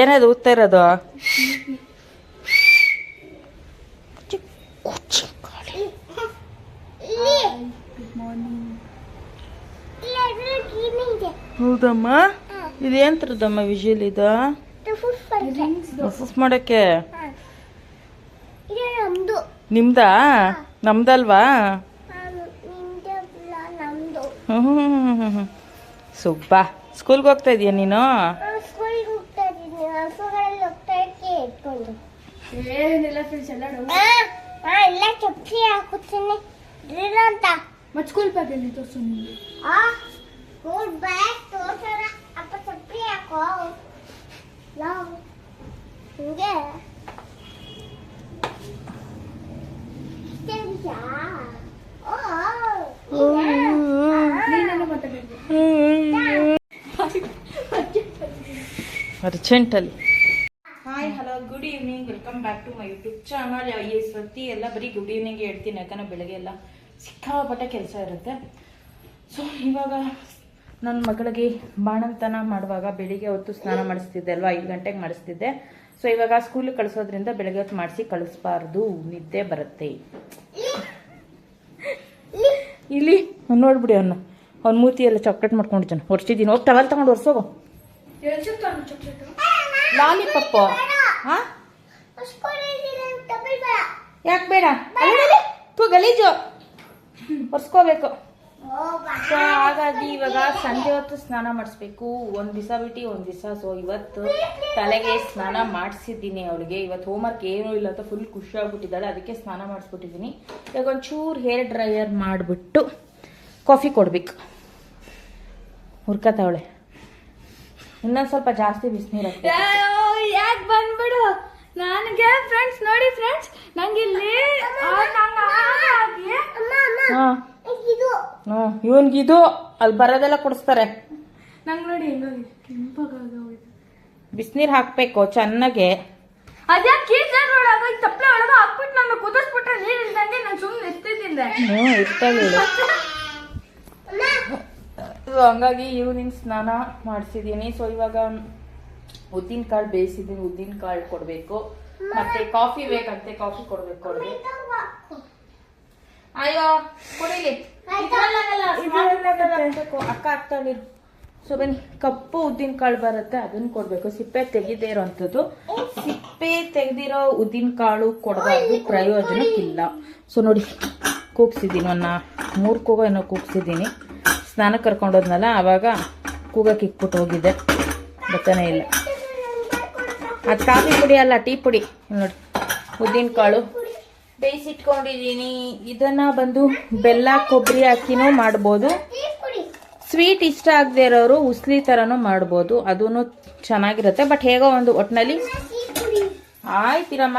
ಏನದು ಊದ್ತಾ ಇರೋದು? ಹೌದಮ್ಮ? ಇದೇನ್ ತರದಮ್ಮ ವಿಜುವಲ್ ಇದು? ಮಸಸ್ ಮಾಡಕ್ಕೆ? ನಮ್ದು? ನಿಮ್ದಾ ನಮ್ದಲ್ವಾ ಸುಬ್ಬಾ ಸ್ಕೂಲ್ಗೆ ಹೋಗ್ತಾ ಇದೀಯ ನೀನು ಸ್ಕೂಲ್ಗೆ ಹೋಗ್ತಾ ಇದ್ದೀನಿ ಹಸುಗಳಲ್ಲಿ ಹೋಗ್ತಾ ಇಟ್ಕೊಂಡು ಏನಿಲ್ಲ ಫ್ರೆಂಡ್ಸ್ ಎಲ್ಲ ಆ, ಎಲ್ಲ ಚಪ್ಪಲಿ ಹಾಕುತ್ತೀನಿ ಡ್ರಿಲ್ ಅಂತ. ಮತ್ತೆ ಸ್ಕೂಲ್ ಬ್ಯಾಗಲ್ಲಿ ತೋರಿಸು ನಿಮಗೆ ಆ ಸ್ಕೂಲ್ ಬ್ಯಾಗ್ ತೋರ್ಸೋಣ. ಅಪ್ಪ ಚಪ್ಪಲಿ ಹಾಕೋ. ಲವ್ ಹಿಂಗೆ. ಅರ್ಜೆಂಟಲ್ಲಿ hi hello good evening welcome back to channel ಈ ಸ್ವತಿ ಎಲ್ಲ ಬರೀ ಗುಡ್ ಈವ್ನಿಂಗ್ ಹೇಳ್ತೀನಿ ಯಾಕಂದ್ರೆ ಬೆಳಗ್ಗೆ ಎಲ್ಲ ಸಿಕ್ಕಾಪಟ್ಟೆ ಕೆಲಸ ಇರುತ್ತೆ. ಸೊ ಇವಾಗ ನನ್ನ ಮಗಳಿಗೆ ಬಾಣಂತನ ಮಾಡುವಾಗ ಬೆಳಿಗ್ಗೆ ಹೊತ್ತು ಸ್ನಾನ ಮಾಡಿಸ್ತಿದ್ದೆ ಅಲ್ವಾ? ಐದು ಗಂಟೆಗೆ ಮಾಡಿಸ್ತಿದ್ದೆ. ಸೊ ಇವಾಗ ಸ್ಕೂಲಿಗೆ ಕಳಿಸೋದ್ರಿಂದ ಬೆಳಗ್ಗೆ ಹೊತ್ತು ಮಾಡಿಸಿ ಕಳಿಸ್ಬಾರ್ದು. ನಿದ್ದೆ ಬರುತ್ತೆ. ಇಲ್ಲಿ ನೋಡ್ಬಿಡಿ ಅವನು. ಅವ್ನ ಮೂತಿ ಎಲ್ಲ ಚಾಕ್ಲೇಟ್ ಮಾಡ್ಕೊಂಡಿದ್ದಾನೆ. ಹೊರ್ಸಿದ್ದೀನಿ ಹೋಗಿ ಟವಲ್ ತಗೊಂಡು ಹೊರ್ಸೋಗು ಲಾಲಿಪಪ್ಪ ಹಾ ಯಾಕೆ ಬೇಡ? ತು ಗಲೀಜು. ಒರ್ಸ್ಕೋಬೇಕು. ಸೊ, ಹಾಗಾಗಿ ಇವಾಗ ಸಂಜೆ ಹೊತ್ತು ಸ್ನಾನ ಮಾಡಿಸ್ಬೇಕು. ಒಂದು ದಿವಸ ಬಿಟ್ಟು ಒಂದು ದಿವಸ. ಸೊ ಇವತ್ತು ತಲೆಗೆ ಸ್ನಾನ ಮಾಡಿಸಿದ್ದೀನಿ ಅವಳಿಗೆ. ಇವತ್ತು ಹೋಮ್ವರ್ಕ್ ಏನೂ ಇಲ್ಲ ಅಂತ ಫುಲ್ ಖುಷಿ ಆಗ್ಬಿಟ್ಟಿದ್ದಾಳೆ. ಅದಕ್ಕೆ ಸ್ನಾನ ಮಾಡಿಸ್ಬಿಟ್ಟಿದ್ದೀನಿ. ಇವಾಗ ಒಂಚೂರು ಹೇರ್ ಡ್ರೈಯರ್ ಮಾಡಿಬಿಟ್ಟು ಕಾಫಿ ಕೊಡ್ಬೇಕು. ಹುರ್ಕತಾವಳೆ ಇನ್ನೊಂದು ಸ್ವಲ್ಪ ಜಾಸ್ತಿ ಬಿಸಿನೀರು ಯಾಕೆ ಬಂದ್ಬಿಡು? ನನಗೆ ಫ್ರೆಂಡ್ಸ್ ನೋಡಿ ಫ್ರೆಂಡ್ಸ್ ನಂಗೆ ಇಲ್ಲಿ ಇವನ್ಗೆ ಇದು ಅಲ್ಲಿ ಬರೋದೆಲ್ಲ ಕೊಡಿಸ್ತಾರೆ ನಂಗೆ ನೋಡಿ ಬಿಸಿನೀರು ಹಾಕಬೇಕು ಚೆನ್ನಾಗೆ ಅದ್ಯಾಕೆ ಕೀಚರ್ ಒಳಗ ತಪ್ಪಲೆ ಒಳಗ ಹಾಕ್ಬಿಟ್ಟು ನಾನು ಕುದಿಸ್ಬಿಟ್ರೆ ನೀರು ಇಲ್ದಂಗೆ ನಾನು ಸುಮ್ಮನೆ ಎಸ್ತಿದ್ದೆ ಹ್ಞೂ ಇವಳು. ಸೊ ಹಂಗಾಗಿ ಈವ್ನಿಂಗ್ ಸ್ನಾನ ಮಾಡಿಸಿದ್ದೀನಿ ಸೊ ಇವಾಗ ಉದ್ದಿನ ಕಾಳು ಬೇಯಿಸಿದ್ದೀನಿ ಉದ್ದಿನ ಕಾಳು ಕೊಡಬೇಕು. ಮತ್ತೆ ಕಾಫಿ ಬೇಕಂತೆ ಕಾಫಿ ಕೊಡ್ಬೇಕು ಅವ್ರಿಗೆ ಅಯ್ಯೋ ಕುಡೀಲಿ. ಅಕ್ಕ ಹಾಕ್ತಾಳಿ ಸೊ ಬನ್ನಿ ಕಪ್ಪು ಉದ್ದಿನ ಕಾಳು ಬರುತ್ತೆ ಅದನ್ನ ಕೊಡ್ಬೇಕು. ಸಿಪ್ಪೆ ತೆಗೆದೇ ಇರೋಂಥದ್ದು. ಸಿಪ್ಪೆ ತೆಗೆದಿರೋ ಉದ್ದಿನ ಕಾಳು ಕೊಡಬಾರ್ದು ಪ್ರಯೋಜನಕ್ಕಿಲ್ಲ ಸೊ ನೋಡಿ ಕೂಗ್ಸಿದ್ದೀನಿ. ಒಂದು ಮೂರು ಕೂಗೋ ಏನೋ ಕೂಗ್ಸಿದ್ದೀನಿ. ಸ್ನಾನ ಕರ್ಕೊಂಡೋದ್ನಲ್ಲ ಆವಾಗ ಕೂಗಕ್ಕೆ ಇಕ್ಬಿಟ್ಟು ಹೋಗಿದ್ದೆ ಬರ್ತಾನೆ ಇಲ್ಲ. ಅದು ಕಾಫಿ ಪುಡಿ ಅಲ್ಲ ಟೀ ಪುಡಿ. ನೋಡಿ ಉದ್ದಿನ ಕಾಳು. ಬೇಯಿಸಿಟ್ಕೊಂಡಿದ್ದೀನಿ. ಇದನ್ನ ಬಂದು ಬೆಲ್ಲ ಕೊಬ್ಬರಿ ಹಾಕಿನೂ ಮಾಡ್ಬೋದು. ಸ್ವೀಟ್ ಇಷ್ಟ ಆಗದೆ ಇರೋರು ಉಸ್ಲಿ ಥರನೂ ಮಾಡ್ಬೋದು. ಅದೂ ಚೆನ್ನಾಗಿರುತ್ತೆ. ಬಟ್ ಹೇಗೋ ಒಂದು ಒಟ್ಟಿನಲ್ಲಿ ಆಯ್ತಿರಮ್ಮ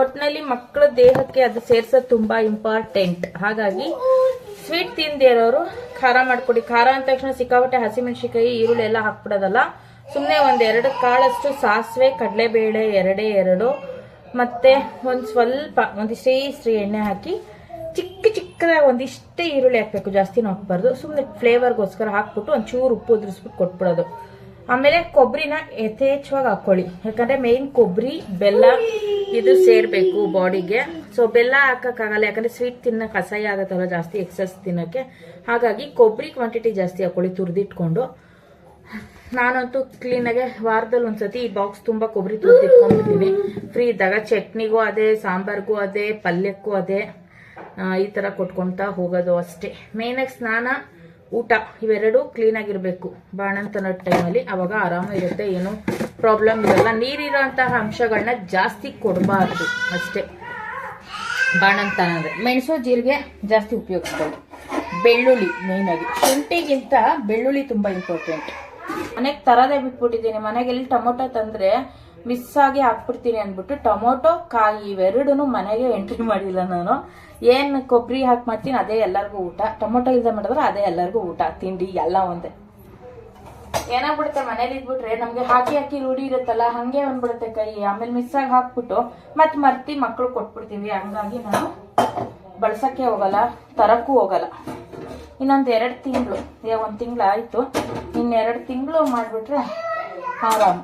ಒಟ್ಟಿನಲ್ಲಿ ಮಕ್ಕಳ ದೇಹಕ್ಕೆ ಅದು ಸೇರ್ಸೋದು ತುಂಬ ಇಂಪಾರ್ಟೆಂಟ್ ಹಾಗಾಗಿ ಸ್ವೀಟ್ ತಿಂದಿರೋರು ಖಾರ ಮಾಡ್ಕೊಡಿ. ಖಾರ ಅಂದ ತಕ್ಷಣ ಸಿಕ್ಕಾಪಟ್ಟೆ ಹಸಿಮೆಣಸಿಕಾಯಿ ಈರುಳ್ಳಿ ಎಲ್ಲ ಹಾಕ್ಬಿಡೋದಲ್ಲ. ಸುಮ್ಮನೆ ಒಂದೆರಡು ಕಾಳಷ್ಟು ಸಾಸಿವೆ, ಕಡಲೆಬೇಳೆ, ಎರಡೇ ಎರಡು, ಮತ್ತು ಒಂದು ಸ್ವಲ್ಪ ಒಂದಿಷ್ಟೇ ಇಷ್ಟು ಎಣ್ಣೆ ಹಾಕಿ ಚಿಕ್ಕ ಚಿಕ್ಕದಾಗಿ ಒಂದಿಷ್ಟೇ ಈರುಳ್ಳಿ ಹಾಕಬೇಕು ಜಾಸ್ತಿನೂ ಹಾಕ್ಬಾರ್ದು ಸುಮ್ಮನೆ ಫ್ಲೇವರ್ಗೋಸ್ಕರ ಹಾಕ್ಬಿಟ್ಟು ಒಂಚೂರು ಉಪ್ಪು ಉದುರಿಸ್ಬಿಟ್ಟು ಕೊಟ್ಬಿಡೋದು. ಆಮೇಲೆ ಕೊಬ್ಬರಿನ ಯಥೇಚ್ಛವಾಗಿ ಹಾಕ್ಕೊಳ್ಳಿ ಯಾಕಂದರೆ ಮೇಯ್ನ್ ಕೊಬ್ಬರಿ ಬೆಲ್ಲ ಇದು ಸೇರಬೇಕು ಬಾಡಿಗೆ. ಸೊ ಬೆಲ್ಲ ಹಾಕೋಕ್ಕಾಗಲ್ಲ. ಯಾಕಂದರೆ ಸ್ವೀಟ್ ತಿನ್ನೋಕೆ ಅಸಹ್ಯ ಆಗುತ್ತಲ್ಲ ಜಾಸ್ತಿ ಎಕ್ಸಸ್ ತಿನ್ನೋಕ್ಕೆ ಹಾಗಾಗಿ ಕೊಬ್ಬರಿ ಕ್ವಾಂಟಿಟಿ ಜಾಸ್ತಿ ಹಾಕ್ಕೊಳ್ಳಿ ತುರಿದಿಟ್ಕೊಂಡು. ನಾನಂತೂ ಕ್ಲೀನಾಗೆ ವಾರದಲ್ಲಿ ಒಂದ್ಸತಿ ಈ ಬಾಕ್ಸ್ ತುಂಬಾ ಕೊಬ್ಬರಿ ತುರಿದಿಟ್ಕೊಂಡ್ಬಿಡ್ತೀನಿ ಫ್ರೀ ಇದ್ದಾಗ ಚಟ್ನಿಗೂ ಅದೇ, ಸಾಂಬಾರ್ಗೂ ಅದೇ, ಪಲ್ಯಕ್ಕೂ ಅದೇ ಈ ತರ ಕೊಟ್ಕೊಳ್ತಾ ಹೋಗೋದು ಅಷ್ಟೇ. ಮೇನಾಗಿ ಸ್ನಾನ, ಊಟ ಇವೆರಡು ಕ್ಲೀನ್ ಆಗಿರ್ಬೇಕು. ಬಾಣಂತನ ಟೈಮಲ್ಲಿ ಅವಾಗ ಆರಾಮ ಇರುತ್ತೆ, ಏನು ಪ್ರಾಬ್ಲಮ್ ಇರಲ್ಲ. ನೀರಿರೋಂತಹ ಅಂಶಗಳನ್ನ ಜಾಸ್ತಿ ಕೊಡಬಾರ್ದು ಅಷ್ಟೇ. ಬಾಣಂತನ ಅಂದ್ರೆ ಮೆಣಸು, ಜೀರಿಗೆ ಜಾಸ್ತಿ ಉಪಯೋಗಿಸ್ಬೋದು ಬೆಳ್ಳುಳ್ಳಿ ಮೇಯ್ನಾಗಿ ಶುಂಠಿಗಿಂತ ಬೆಳ್ಳುಳ್ಳಿ ತುಂಬಾ ಇಂಪಾರ್ಟೆಂಟ್ ಮನೆಗೆ ತರದೇ ಬಿಟ್ಬಿಟ್ಟಿದ್ದೀನಿ. ಮನೆಗೆ ಎಲ್ಲಿ ಟೊಮೊಟೊ ತಂದ್ರೆ ಮಿಸ್ ಆಗಿ ಹಾಕ್ಬಿಡ್ತೀನಿ ಅಂದ್ಬಿಟ್ಟು ಟೊಮೊಟೊ, ಕಾಯಿ ಇವೆರಡೂ ಮನೆಗೆ ಎಂಟ್ರಿ ಮಾಡಿಲ್ಲ ನಾನು. ಏನು ಕೊಬ್ಬರಿ ಹಾಕಿ ಮಾಡ್ತೀನಿ ಅದೇ ಎಲ್ಲರಿಗೂ ಊಟ. ಟೊಮೊಟೊ ಇಲ್ಲದೆ ಮಾಡಿದ್ರೆ ಅದೇ ಎಲ್ಲರಿಗೂ ಊಟ. ತಿಂಡಿ ಎಲ್ಲ ಒಂದೇ. ಏನಾಗ್ಬಿಡುತ್ತೆ? ಮನೇಲಿ ಇದ್ಬಿಟ್ರೆ ನಮ್ಗೆ ಹಾಕಿ ಹಾಕಿ ರೂಢಿ ಇರುತ್ತಲ್ಲ, ಹಂಗೆ ಬಂದ್ಬಿಡುತ್ತೆ ಕೈ. ಆಮೇಲೆ ಮಿಸ್ ಆಗಿ ಹಾಕ್ಬಿಟ್ಟು ಮತ್ತೆ ಮರ್ತಿ ಮಕ್ಕಳು ಕೊಟ್ಬಿಡ್ತೀವಿ. ಹಂಗಾಗಿ ನಾನು ಬಳಸಕ್ಕೆ ಹೋಗಲ್ಲ, ತರಕ್ಕೂ ಹೋಗಲ್ಲ. ಇನ್ನೊಂದ್ ಎರಡು ತಿಂಗಳು. ಈಗ ಒಂದು ತಿಂಗಳು ಆಯಿತು. ಇನ್ನೆರಡು ತಿಂಗಳು ಮಾಡಿಬಿಟ್ರೆ ಆರಾಮ.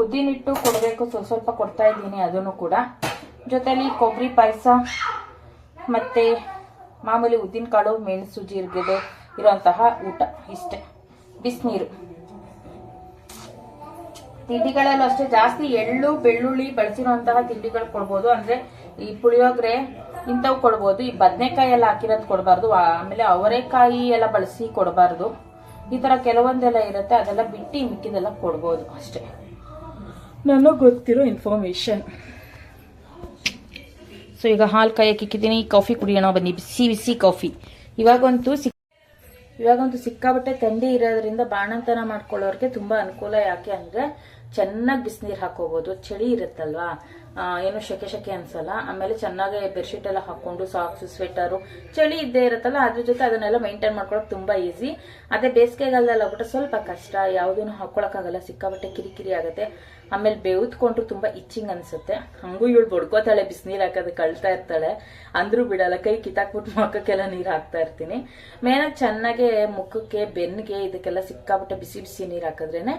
ಉದ್ದಿನಿಟ್ಟು ಕೊಡಬೇಕು, ಸ್ವಲ್ಪ ಸ್ವಲ್ಪ ಕೊಡ್ತಾ ಇದ್ದೀನಿ ಅದನ್ನು ಕೂಡ. ಜೊತೇಲಿ ಕೊಬ್ಬರಿ ಪಾಯಸ, ಮತ್ತು ಮಾಮೂಲಿ ಉದ್ದಿನಕಾಳು ಮೆಣಸು, ಜೀರಿಗೆದು ಇರೋಂತಹ ಊಟ ಇಷ್ಟೆ. ಬಿಸಿನೀರು. ತಿಂಡಿಗಳಲ್ಲೂ ಅಷ್ಟೇ ಜಾಸ್ತಿ ಎಳ್ಳು, ಬೆಳ್ಳುಳ್ಳಿ ಬಳಸಿರುವಂತಹ ತಿಂಡಿಗಳು ಕೊಡ್ಬೋದು. ಅಂದ್ರೆ ಈ ಪುಳಿಯೋಗರೆ ಇಂಥವು ಕೊಡ್ಬೋದು. ಈ ಬದನೆಕಾಯಿ ಎಲ್ಲ ಹಾಕಿರೋದು ಕೊಡಬಾರ್ದು. ಆಮೇಲೆ ಅವರೆಕಾಯಿ ಎಲ್ಲ ಬಳಸಿ ಕೊಡಬಾರ್ದು. ಈ ಥರ ಕೆಲವೊಂದೆಲ್ಲ ಇರುತ್ತೆ. ಅದೆಲ್ಲ ಬಿಟ್ಟು ಮಿಕ್ಕಿದೆಲ್ಲ ಕೊಡ್ಬೋದು ಅಷ್ಟೇ. ನನಗೆ ಗೊತ್ತಿರೋ ಇನ್ಫಾರ್ಮೇಷನ್. ಸೊ ಈಗ ಹಾಲು ಕಾಯಕ್ಕೆ ಇಕ್ಕಿದ್ದೀನಿ ಕಾಫಿ ಕುಡಿಯೋಣ. ಬನ್ನಿ. ಬಿಸಿ ಬಿಸಿ ಕಾಫಿ. ಇವಾಗಂತೂ ಸಿಕ್ ಇವಾಗಂತೂ ಸಿಕ್ಕಾಬಟ್ಟೆ ಥಂಡಿ ಇರೋದ್ರಿಂದ ಬಾಣಂತನ ಮಾಡ್ಕೊಳ್ಳೋರಿಗೆ ತುಂಬ ಅನುಕೂಲ. ಯಾಕೆ ಅಂದರೆ ಚೆನ್ನಾಗಿ ಬಿಸಿನೀರು ಹಾಕೋಬೋದು ಚಳಿ ಇರುತ್ತಲ್ವಾ? ಏನು ಶೆಕೆ ಶೆಕೆ ಅನ್ಸಲ್ಲ. ಆಮೇಲೆ ಚೆನ್ನಾಗಿ ಬೆಡ್ಶೀಟ್ ಎಲ್ಲ ಹಾಕೊಂಡು ಸಾಕ್ಸ್ ಸ್ವೆಟರು ಚಳಿ ಇದ್ದೇ ಇರುತ್ತಲ್ಲ, ಅದ್ರ ಜೊತೆ ಅದನ್ನೆಲ್ಲ ಮೈಂಟೈನ್ ಮಾಡ್ಕೊಳಕ್ ತುಂಬಾ ಈಸಿ ಅದೇ ಬೇಸಿಗೆಗಾಲದಲ್ಲಿ ಆಗ್ಬಿಟ್ಟು ಸ್ವಲ್ಪ ಕಷ್ಟ, ಯಾವುದನ್ನು ಹಾಕೊಳಕ್ಕಾಗಲ್ಲ ಸಿಕ್ಕಾಬಟ್ಟೆ ಕಿರಿಕಿರಿ ಆಗುತ್ತೆ. ಆಮೇಲೆ ಬೇವ್ತ್ಕೊಂಡ್ರು ತುಂಬಾ ಇಚ್ಚಿಂಗ್ ಅನ್ಸುತ್ತೆ. ಹಂಗೂ ಇವಳು ಬಡ್ಕೋತಾಳೆ, ಬಿಸಿನೀರು ಹಾಕೋದು ಕಳ್ತಾ ಇರ್ತಾಳೆ. ಅಂದ್ರೂ ಬಿಡಲ್ಲ, ಕೈ ಕಿತ್ತಾಕ್ಬಿಟ್ಟು ಮುಖಕ್ಕೆಲ್ಲ ನೀರು ಹಾಕ್ತಾ ಇರ್ತೀನಿ. ಮೇನಾಗಿ ಚೆನ್ನಾಗೆ ಮುಖಕ್ಕೆ ಬೆನ್ನಿಗೆ ಇದಕ್ಕೆಲ್ಲ ಸಿಕ್ಕಾಬಿಟ್ಟೆ ಬಿಸಿ ಬಿಸಿ ನೀರು ಹಾಕಿದ್ರೇನೆ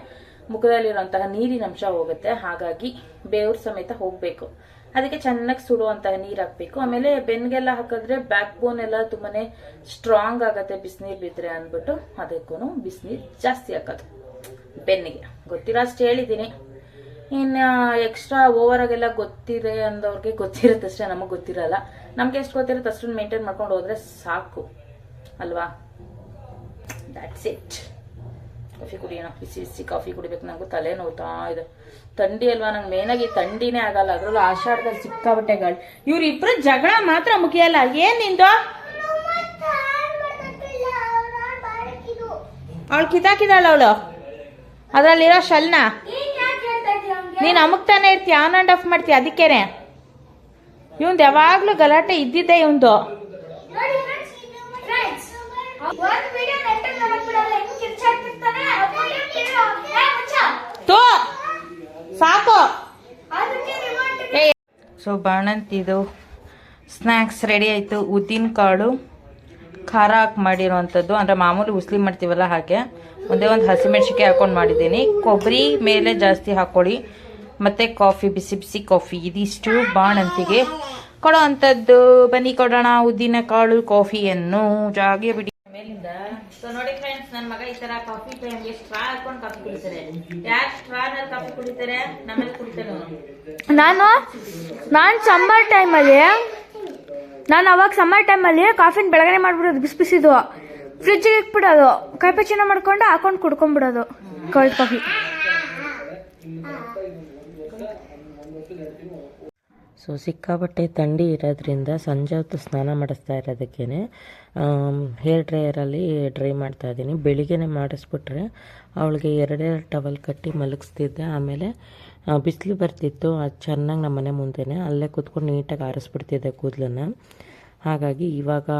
ಮುಖದಲ್ಲಿರುವಂತಹ ನೀರಿನ ಅಂಶ ಹೋಗುತ್ತೆ. ಹಾಗಾಗಿ ಬೇವ್ರ ಸಮೇತ ಹೋಗ್ಬೇಕು. ಅದಕ್ಕೆ ಚೆನ್ನಾಗಿ ಸುಡುವಂತಹ ನೀರು ಹಾಕ್ಬೇಕು. ಆಮೇಲೆ ಬೆನ್ಗೆಲ್ಲ ಹಾಕಿದ್ರೆ ಬ್ಯಾಕ್ ಬೋನ್ ಎಲ್ಲ ತುಂಬಾನೇ ಸ್ಟ್ರಾಂಗ್ ಆಗತ್ತೆ ಬಿಸಿನೀರು ಬಿದ್ರೆ ಅಂದ್ಬಿಟ್ಟು ಅದಕ್ಕೂ ಬಿಸಿನೀರು ಜಾಸ್ತಿ ಹಾಕೋದು. ಬೆನ್ನಿಗೆ. ಗೊತ್ತಿರೋ ಅಷ್ಟು ಹೇಳಿದ್ದೀನಿ. ಇನ್ನು ಎಕ್ಸ್ಟ್ರಾ ಓವರ್ ಆಗೆಲ್ಲ ಗೊತ್ತಿದೆ ಅಂದವ್ರಿಗೆ ಗೊತ್ತಿರುತ್ತೆ ಅಷ್ಟೇ, ನಮಗೆ ಗೊತ್ತಿರಲ್ಲ. ನಮ್ಗೆ ಎಷ್ಟು ಗೊತ್ತಿರುತ್ತೆ ಅಷ್ಟನ್ನು ಮೇಂಟೈನ್ ಮಾಡ್ಕೊಂಡು ಹೋದ್ರೆ ಸಾಕು, ಅಲ್ವಾ? ದ್ಯಾಟ್ಸ್ ಇಟ್ ಕಾಫಿ ಕುಡಿಯೋಣ ಬಿಸಿ ಬಿಸಿ ಕಾಫಿ ಕುಡಿಬೇಕು. ನಂಗೂ ತಲೆ ನೋತಾ ಇದೆ. ಥಂಡಿ ಅಲ್ವಾ? ನಂಗೆ ಮೇನಾಗಿ ಥಂಡಿನೇ ಆಗಲ್ಲ. ಅದರಲ್ಲೂ ಆಷಾಢದಲ್ಲಿ ಸಿಕ್ಕಾಬಟ್ಟೆ ಗಾಳಿ. ಇವ್ರಿಬ್ರು ಜಗಳ ಮಾತ್ರ ಮುಗಿಯಲ್ಲ ಏನ್ ನಿಂದು? ಅವಳು ಕಿತಾಕಿದಾಳ ಅವಳು. ಅದ್ರಲ್ಲಿರೋ ಶಲ್ನ? ನೀನ್ ತಾನೆ ಅಮುಕ್ತಾನೆ ಇರ್ತೀಯ ಆನ್ ಅಂಡ್ ಆಫ್ ಮಾಡ್ತೀಯ ಅದಕ್ಕೇನೆ. ಇವಂದು ಯಾವಾಗಲೂ ಗಲಾಟೆ ಇದ್ದಿದ್ದೆ ಇವಂದು ಸಾಕು. ಸೊ ಬಾಣಂತಿದು ಸ್ನ್ಯಾಕ್ಸ್ ರೆಡಿ ಆಯಿತು. ಉದ್ದಿನ ಕಾಳು ಖಾರ ಹಾಕಿ ಮಾಡಿರೋವಂಥದ್ದು ಅಂದರೆ ಮಾಮೂಲಿ ಉಸ್ಲಿ ಮಾಡ್ತೀವಲ್ಲ ಹಾಗೆ. ಒಂದೇ ಒಂದು ಹಸಿಮೆಣ್ಸಿಕಾಯಿ ಹಾಕೊಂಡು ಮಾಡಿದ್ದೀನಿ. ಕೊಬ್ಬರಿ ಮೇಲೆ ಜಾಸ್ತಿ ಹಾಕ್ಕೊಳ್ಳಿ ಮತ್ತು ಕಾಫಿ, ಬಿಸಿ ಬಿಸಿ ಕಾಫಿ, ಇದಿಷ್ಟು ಬಾಣಂತಿಗೆ. ಕೊಡೋ ಅಂಥದ್ದು, ಬನ್ನಿ ಕೊಡೋಣ, ಉದ್ದಿನ ಕಾಳು ಕಾಫಿಯನ್ನು ಜಾಗೆ ಬಿಡಿ. ಮೇಲಿಂದ. ಸೊ ನೋಡಿ ಫ್ರೆಂಡ್ಸ್ ನನ್ನ ಮಗ ಈ ತರ ಕಾಫಿ ಟೈಮ್ಗೆ ಸ್ಟ್ರಾ ಹಾಕೊಂಡು ಕಾಫಿ ಕುಡಿತಾರೆ. ಯಾರು ಸ್ಟ್ರಾನಲ್ಲಿ ಕಾಫಿ ಕುಡಿತಾರೆ? ನಮ್ಮಲ್ಲಿ ಕುಡಿತಾರೆ ನಾನು ನಾನು ಸಮ್ಮರ್ ಟೈಮಲ್ಲಿ ನಾನು ಅವಾಗ ಸಮ್ಮರ್ ಟೈಮಲ್ಲಿ ಕಾಫಿನ ಬೆಳಗನೆ ಮಾಡ್ಬಿಡೋದು, ಬಿಸಿ ಬಿಸಿದು. ಫ್ರಿಜ್ಜಿಗೆ ಇಟ್ಬಿಡೋದು ಕೈಪಚಿನ ಮಾಡ್ಕೊಂಡು ಹಾಕೊಂಡು ಕುಡ್ಕೊಂಡ್ಬಿಡೋದು ಕೋಲ್ಡ್ ಕಾಫಿ ಸೊ ಸಿಕ್ಕಾಪಟ್ಟೆ ಥಂಡಿ ಇರೋದ್ರಿಂದ ಸಂಜೆ ಹೊತ್ತು ಸ್ನಾನ ಮಾಡಿಸ್ತಾ ಇರೋದಕ್ಕೇ ಹೇರ್ ಡ್ರೈಯರಲ್ಲಿ ಡ್ರೈ ಮಾಡ್ತಾ ಇದ್ದೀನಿ. ಬೆಳಿಗ್ಗೆನೆ ಮಾಡಿಸ್ಬಿಟ್ರೆ ಅವಳಿಗೆ ಎರಡೆರಡು ಟವಲ್ ಕಟ್ಟಿ ಮಲಗಿಸ್ತಿದ್ದೆ. ಆಮೇಲೆ ಬಿಸಿಲು ಬರ್ತಿತ್ತು. ಅದು ಚೆನ್ನಾಗಿ ನಮ್ಮ ಮನೆ ಮುಂದೆನೇ. ಅಲ್ಲೇ ಕೂತ್ಕೊಂಡು ನೀಟಾಗಿ ಆರಿಸ್ಬಿಡ್ತಿದ್ದೆ ಕೂದಲನ್ನು. ಹಾಗಾಗಿ ಇವಾಗ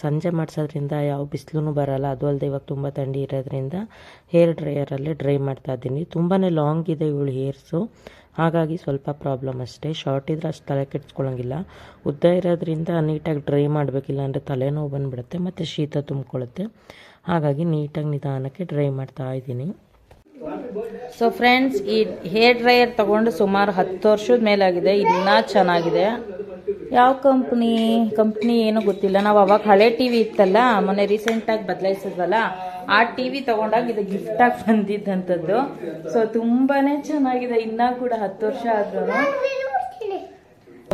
ಸಂಜೆ ಮಾಡಿಸೋದ್ರಿಂದ ಯಾವ ಬಿಸಿಲೂ ಬರಲ್ಲ. ಅದು ಅಲ್ಲದೆ ಇವಾಗ ತುಂಬ ಥಂಡಿ ಇರೋದ್ರಿಂದ ಹೇರ್ ಡ್ರೈಯರಲ್ಲಿ ಡ್ರೈ ಮಾಡ್ತಾ ಇದ್ದೀನಿ. ತುಂಬಾ ಲಾಂಗ್ ಇದೆ ಇವಳು ಹೇರ್ಸು ಹಾಗಾಗಿ ಸ್ವಲ್ಪ ಪ್ರಾಬ್ಲಮ್ ಅಷ್ಟೇ. ಶಾರ್ಟ್ ಇದ್ರೆ ಅಷ್ಟು ತಲೆ ಕೆಡ್ಸ್ಕೊಳ್ಳೋಂಗಿಲ್ಲ ಉದ್ದ ಇರೋದ್ರಿಂದ ನೀಟಾಗಿ ಡ್ರೈ ಮಾಡಬೇಕಿಲ್ಲ ಅಂದರೆ ತಲೆನೋವು ಬಂದುಬಿಡುತ್ತೆ, ಮತ್ತು ಶೀತ ತುಂಬಿಕೊಳ್ಳುತ್ತೆ ಹಾಗಾಗಿ ನೀಟಾಗಿ ನಿಧಾನಕ್ಕೆ ಡ್ರೈ ಮಾಡ್ತಾ ಇದ್ದೀನಿ. ಸೊ ಫ್ರೆಂಡ್ಸ್ ಈ ಹೇರ್ ಡ್ರೈಯರ್ ತೊಗೊಂಡು ಸುಮಾರು ಹತ್ತು ವರ್ಷದ ಮೇಲಾಗಿದೆ. ಇನ್ನೂ ಚೆನ್ನಾಗಿದೆ. ಯಾವ ಕಂಪ್ನಿ ಕಂಪ್ನಿ ಏನು ಗೊತ್ತಿಲ್ಲ. ನಾವು ಅವಾಗ ಹಳೆ ಟಿ ವಿ ಇತ್ತಲ್ಲ ಮೊನ್ನೆ ರೀಸೆಂಟಾಗಿ ಬದಲಾಯಿಸಿದ್ವಲ್ಲ ಆ ಟಿ ವಿ ತಗೊಂಡಾಗ ಇದು ಗಿಫ್ಟಾಗಿ ಬಂದಿದ್ದಂಥದ್ದು. ಸೊ ತುಂಬಾ ಚೆನ್ನಾಗಿದೆ. ಇನ್ನೂ ಕೂಡ ಹತ್ತು ವರ್ಷ ಆದ್ರೂ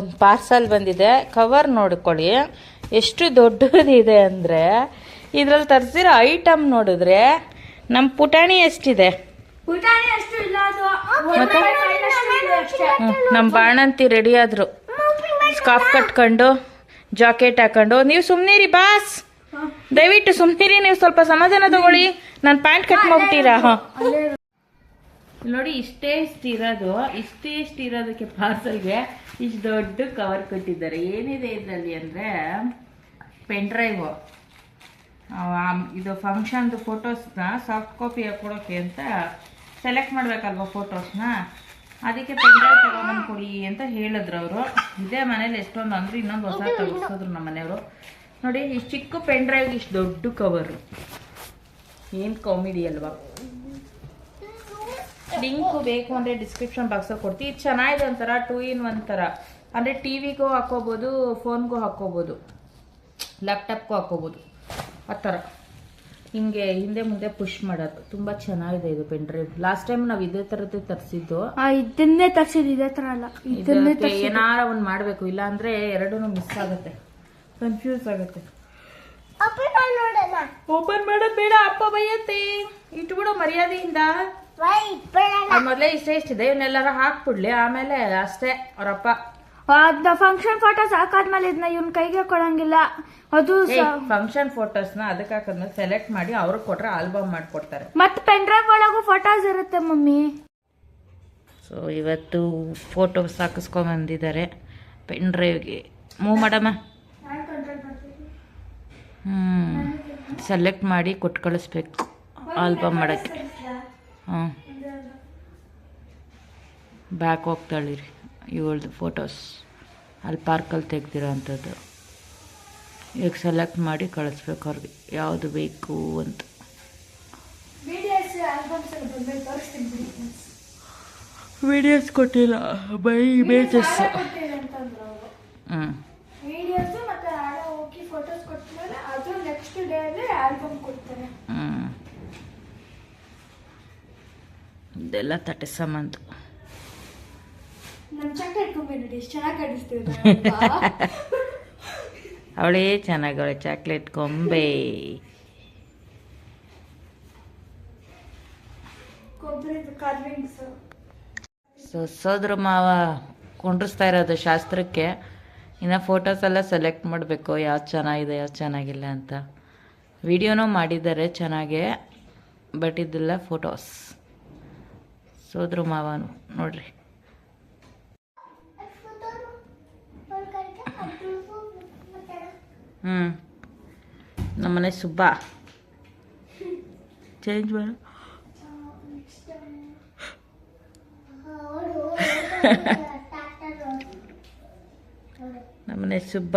ಒಂದು ಪಾರ್ಸಲ್ ಬಂದಿದೆ. ಕವರ್ ನೋಡ್ಕೊಳ್ಳಿ. ಎಷ್ಟು ದೊಡ್ಡದಿದೆ ಅಂದರೆ ಇದ್ರಲ್ಲಿ ತರಿಸಿರೋ ಐಟಮ್ ನೋಡಿದ್ರೆ ನಮ್ಮ ಪುಟಾಣಿ ಎಷ್ಟಿದೆ. ನಮ್ಮ ಬಾಣಂತಿ ರೆಡಿ ಆದ್ರು. ಸ್ಕಾಫ್ ಕಟ್ಕೊಂಡು, ಜಾಕೆಟ್ ಹಾಕೊಂಡು, ನೀವು ಸುಮ್ನಿರಿ ಬಾಸ್. ದಯವಿಟ್ಟು ಸುಮ್ನಿರಿ, ನೀವು ಸ್ವಲ್ಪ ಸಮಾಧಾನ ತಗೊಳ್ಳಿ. ನಾನು ಪ್ಯಾಂಟ್ ಕಟ್ ಮಾಡ್ಬಿಟ್ಟಿರಾ? ನೋಡಿ, ಇಷ್ಟೇ ಇಷ್ಟು ಇರೋದು ಇಷ್ಟೇ ಇಷ್ಟು ಇರೋದಕ್ಕೆ ಪಾರ್ಸಲ್ಗೆ ಇಷ್ಟು ದೊಡ್ಡ ಕವರ್ ಕೊಟ್ಟಿದ್ದಾರೆ. ಏನಿದೆ ಇದರಲ್ಲಿ ಅಂದರೆ ಪೆನ್ ಡ್ರೈವು ಇದು ಫಂಕ್ಷನ್ದು ಫೋಟೋಸ್ನ ಸಾಫ್ಟ್ ಕಾಪಿ ಹಾಕ್ಕೊಡೋಕ್ಕೆ ಅಂತ ಸೆಲೆಕ್ಟ್ ಮಾಡಬೇಕಲ್ವ ಫೋಟೋಸ್ನ ಅದಕ್ಕೆ ಪೆನ್ ಡ್ರೈವ್ ತಗೊಂಬಂದು ಕೊಡಿ ಅಂತ ಹೇಳಿದ್ರು ಅವರು. ಇದೇ ಮನೇಲಿ ಎಷ್ಟೊಂದು ಅಂದ್ರೆ ಇನ್ನೊಂದು ಹೊಸ ತರಿಸಿದ್ರು ನಮ್ಮ ಮನೆಯವರು. ನೋಡಿ ಇಷ್ಟು ಚಿಕ್ಕ ಪೆನ್ ಡ್ರೈವ್ಗೆ ಇಷ್ಟು ದೊಡ್ಡ ಕವರು ಏನು ಕಾಮಿಡಿ ಅಲ್ವಾ? ಲಿಂಕು ಬೇಕು ಅಂದರೆ ಡಿಸ್ಕ್ರಿಪ್ಷನ್ ಬಾಕ್ಸಲ್ಲಿ ಕೊಡ್ತೀವಿ ಇದು ಚೆನ್ನಾಗಿದೆ ಒಂಥರ ಟೂ ಇನ್ ಒನ್ ಥರ. ಅಂದರೆ ಟಿ ವಿಗೂ ಹಾಕೋಬೋದು ಫೋನ್ಗೂ ಹಾಕೋಬೋದು ಲ್ಯಾಪ್ಟಾಪ್ಗೂ ಹಾಕೋಬೋದು ಆ ಥರ. ಹಿಂಗೆ ಹಿಂದೆ ಮುಂದೆ ಪುಷ್ ಮಾಡೋದು. ತುಂಬಾ ಚೆನ್ನಾಗಿದೆ ಇದು ಪೆನ್ ಡ್ರೈವ್ ಲಾಸ್ಟ್ ಟೈಮ್ ನಾವು ಇದೇ ತರದ್ದು ತರಿಸಿದ್ದು. ಆ, ಇದನ್ನೇ ತರ್ಸಿದ್ ಇದೇ ತರ ಅಲ್ಲ. ಇದನ್ನೇ ಇದಕ್ಕೆ ಏನಾರ ಒಂದು ಮಾಡಬೇಕು. ಇಲ್ಲಾಂದ್ರೆ ಎರಡೂ ಮಿಸ್ ಆಗುತ್ತೆ. ಕನ್ಫ್ಯೂಸ್ ಆಗುತ್ತೆ. ಓಪನ್ ಮಾಡೋದ್ ಬೇಡ ಅಪ್ಪ ಬೈಯತ್ತೆ. ಇಟ್ಬಿಡು ಮರ್ಯಾದೆಯಿಂದ. ಅದ್ ಮೊದಲೇ ಇಷ್ಟ ಇಷ್ಟಿದೆ ಇವನ್ನೆಲ್ಲಾರ ಹಾಕ್ಬಿಡ್ಲಿ. ಆಮೇಲೆ ಅಷ್ಟೇ ಅವರಪ್ಪ. ಅದ ಫಂಕ್ಷನ್ ಫೋಟೋಸ್ ಹಾಕಾದ್ಮೇಲೆ ಇದನ್ನ ಇವ್ನ ಕೈಗೆ ಕೊಡಂಗಿಲ್ಲ. ಅದು ಫಂಕ್ಷನ್ ಫೋಟೋಸ್ನ ಅದಕ್ಕೆ ಹಾಕದ್ಮೇಲೆ ಸೆಲೆಕ್ಟ್ ಮಾಡಿ ಅವ್ರಿಗೆ ಕೊಟ್ರೆ ಆಲ್ಬಮ್ ಮಾಡ್ಕೊಡ್ತಾರೆ. ಮತ್ ಪೆನ್ ಡ್ರೈವ್ ಒಳಗೂ ಫೋಟೋಸ್ ಇರುತ್ತೆ ಮಮ್ಮಿ. ಸೊ ಇವತ್ತು ಫೋಟೋಸ್ ಹಾಕಿಸ್ಕೊಂಬಂದಿದ್ದಾರೆ ಪೆನ್ ಡ್ರೈವ್ಗೆ ಮೂವ್ ಮಾಡಮ್ಮ ಹ್ಞೂ ಸೆಲೆಕ್ಟ್ ಮಾಡಿ ಕೊಟ್ಟು ಕಳಿಸ್ಬೇಕು. ಆಲ್ಬಮ್ ಮಾಡೋಕ್ಕೆ. ಹಾಂ ಬ್ಯಾಕ್ ಹೋಗ್ತಾಳಿರಿ ಇವಳ್ದು ಫೋಟೋಸ್ ಅಲ್ಲಿ ಪಾರ್ಕಲ್ಲಿ ತೆಗ್ದಿರೋ ಅಂಥದ್ದು. ಈಗ ಸೆಲೆಕ್ಟ್ ಮಾಡಿ ಕಳಿಸ್ಬೇಕು ಅವ್ರಿಗೆ. ಯಾವುದು ಬೇಕು ಅಂತ. ವಿಡಿಯೋಸ್ ಕೊಟ್ಟಿಲ್ಲ. ಬೈ ಇಮೇಜಸ್ ಹ್ಞೂ ವಿಡಿಯೋಸ್ ಮತ್ತೆ ಆಡೋ ಚಕ್ಕ ಎಷ್ಟು ಚೆನ್ನಾಗಿ ಅವಳೇ ಚೆನ್ನಾಗವಳೆ ಚಾಕ್ಲೇಟ್ ಕೊಂಬೆ. ಸೊ ಸೋದ್ರ ಮಾವ ಕುಂಡ್ರಿಸ್ತಾ ಇರೋದು ಶಾಸ್ತ್ರಕ್ಕೆ. ಇನ್ನು ಫೋಟೋಸ್ ಎಲ್ಲ ಸೆಲೆಕ್ಟ್ ಮಾಡಬೇಕು ಯಾವ್ದು ಚೆನ್ನಾಗಿದೆ ಯಾವ್ದು ಚೆನ್ನಾಗಿಲ್ಲ ಅಂತ. ವಿಡಿಯೋನೂ ಮಾಡಿದ್ದಾರೆ ಚೆನ್ನಾಗೆ ಬಟ್ ಇದೆಲ್ಲ ಫೋಟೋಸ್ ಸೋದ್ರ ಮಾವನು ನೋಡ್ರಿ. ಹ್ಞೂ ನಮ್ಮನೆ ಸುಬ್ಬ ಚೇಂಜ್ ಮಾಡು ನಮ್ಮನೆ ಸುಬ್ಬ